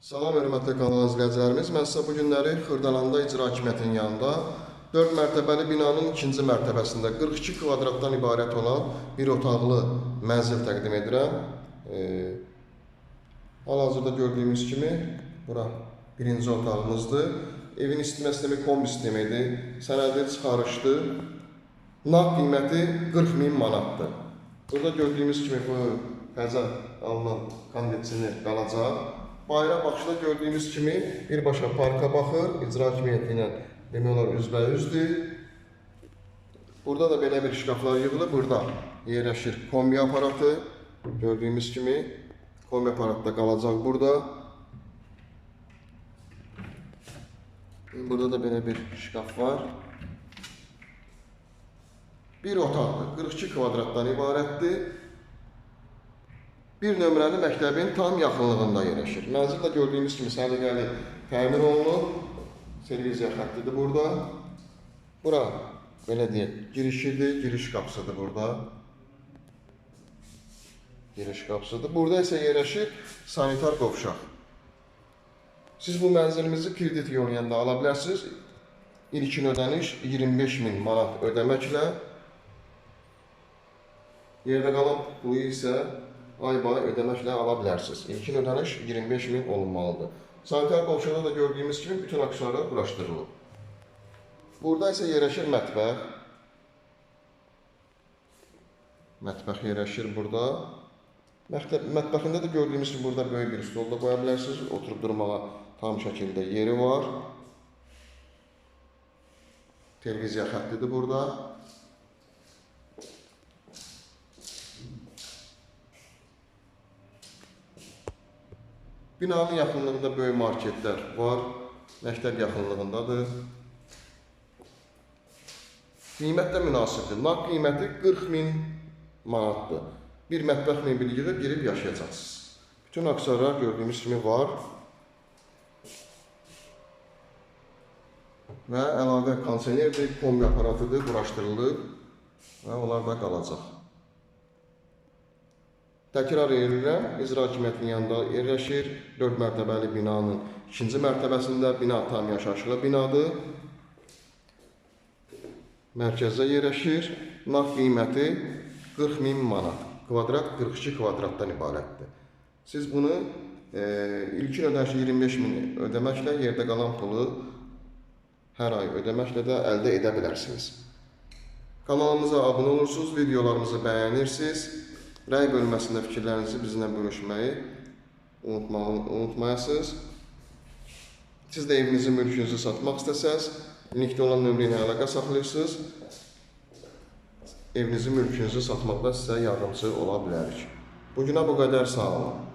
Salam hörmətli kanal izləyicilərimiz. Mən sizə bu günləri Xırdalanda icra hakimiyyətinin yanında 4 mərtəbəli binanın ikinci mərtəbəsində 42 kvadratdan ibarət olan bir otaqlı mənzil təqdim edirəm. Ee, Hal-hazırda gördüyümüz kimi bura birinci otağımızdır. Evin isitmə sistemi kombi sistemidir. Sənədi çıxarışdır. Nağd qiyməti 40 min manatdır. Burada gördüyümüz kimi bu təzə alınan kondisioner qalacaq. Bayra baxışda gördüyümüz kimi birbaşa parka baxır, icra hakimiyyəti ilə demək olar üzbəyüzdür. Burada da belə bir şkaflar yığılıb, burada yerləşir kombi aparatı. Gördüyümüz kimi kombi aparatı da qalacaq burada. Burada da belə bir şkaf var. Bir otaqdır, 42 kvadratdan ibarətdir. Bir nömrəli məktəbin tam yaxınlığında yerləşir. Mənzil də gördüyümüz kimi səliqəli təmir olunub. Televiziya xəttidir burada. Bura belə deyək, girişidir, giriş qapısıdır burada. Giriş qapısıdır. Burada isə yerləşir sanitar qovşaq. Siz bu mənzilimizi kredit yolu da ala bilərsiniz. İlkin ödəniş 25 min manat ödəməklə Yerdə qalan pulu isə ay-bay ödəməklə ala bilərsiniz. İlkin ödəniş 25 min olunmalıdır. Sanitar qovşada da gördüyümüz kimi bütün aksesuarlar quraşdırılıb. Burada isə yerləşir mətbəx. Mətbəx yerləşir burada. Məktəb, mətbəxində də gördüyümüz kimi burada böyük bir stol da qoya bilərsiniz. Oturub durmağa tam şəkildə yeri var. Televiziya xəttidir burada. Binanın yaxınlığında böyük marketlər var. Məktəb yaxınlığındadır. Qiymət də münasibdir. Nağd qiyməti 40 min manatdır. Bir mətbəx mebeli yığıb girib yaşayacaqsınız. Bütün aksarlar gördüyümüz kimi var. Və əlavə kondisionerdir, kombi aparatıdır, quraşdırılıb və onlar da qalacaq. Təkrar edirəm, icra hakimiyyətinin yanında yerləşir. 4 mərtəbəli binanın ikinci mərtəbəsində bina tam yaşayışlı binadır. Mərkəzdə yerləşir. Nağd qiyməti 40 min manat. Kvadrat 42 kvadratdan ibarətdir. Siz bunu e, ilkin ödəniş 25 min ödəməklə yerdə qalan pulu hər ay ödəməklə də əldə edə bilərsiniz. Kanalımıza abunə olursunuz, videolarımızı bəyənirsiniz. Rəy bölməsində fikirlərinizi bizimlə bölüşməyi unutmalı, unutmayasınız. Siz də evinizi, mülkünüzü satmaq istəsəz, linkdə olan nömrə ilə əlaqə saxlayırsınız. Evinizi, mülkünüzü satmaqda sizə yardımcı ola bilərik. Bugünə bu qədər sağ olun.